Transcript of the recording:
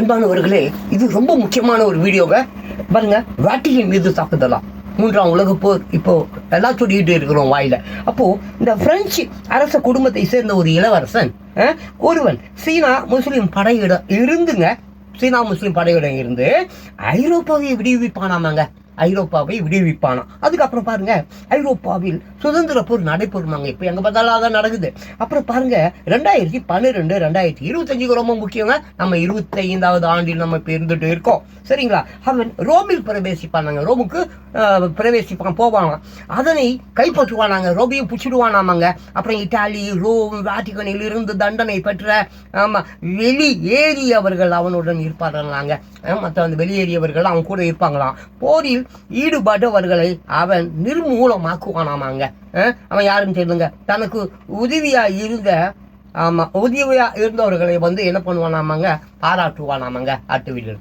அன்பானவர்களே இது ரொம்ப முக்கியமான ஒரு வீடியோங்க பாருங்க வேட்டிகன் மீது தாக்குதலாம் மூன்றாம் உலக போர். இப்போ எல்லாம் சொல்லிக்கிட்டு இருக்கிறோம் வாயில. அப்போ இந்த பிரெஞ்சு அரச குடும்பத்தை சேர்ந்த ஒரு இளவரசன் ஒருவன் சீனா முஸ்லீம் படையிடம் இருந்துங்க. சீனா முஸ்லீம் படையிடம் இருந்து ஐரோப்பாவை விடுவிப்பானாமாங்க. ஐரோப்பாவை விடுவிப்பானாம். அதுக்கப்புறம் பாருங்க ஐரோப்பாவில் சுதந்திர போர் நடைபெறுமாங்க இப்போ எங்கே பார்த்தாலும் அதான் நடக்குது. அப்புறம் பாருங்க ரெண்டாயிரத்தி பன்னிரெண்டு ரெண்டாயிரத்தி இருபத்தஞ்சுக்கு ரொம்ப முக்கியங்க. நம்ம இருபத்தைந்தாவது ஆண்டில் நம்ம இப்போ இருந்துட்டு இருக்கோம். சரிங்களா? அவன் ரோமில் பிரவேசிப்பானாங்க. ரோமுக்கு பிரவேசிப்பான் போவாங்க அதனை கைப்பற்றுவானாங்க. ரோமையும் பிடிச்சிடுவானாமாங்க அப்புறம் இட்டாலி ரோம் வாட்டிகனில் இருந்து தண்டனை பெற்ற ஆமா வெளியேறியவர்கள் அவனுடன் இருப்பார்களாங்க. மற்ற அந்த வெளியேறியவர்கள் அவன் கூட இருப்பாங்களாம். போரில் ஈடுபட்டவர்களை அவன் நிர்மூலமாக்குவானாமாங்க. அவன் யாருன்னு தெரியுங்க தனக்கு உதவியா இருந்த ஆமா உதவியா இருந்தவர்களை வந்து என்ன பண்ணுவானாமாங்க? பாராட்டுவானாமாங்க. அட்டு வீடு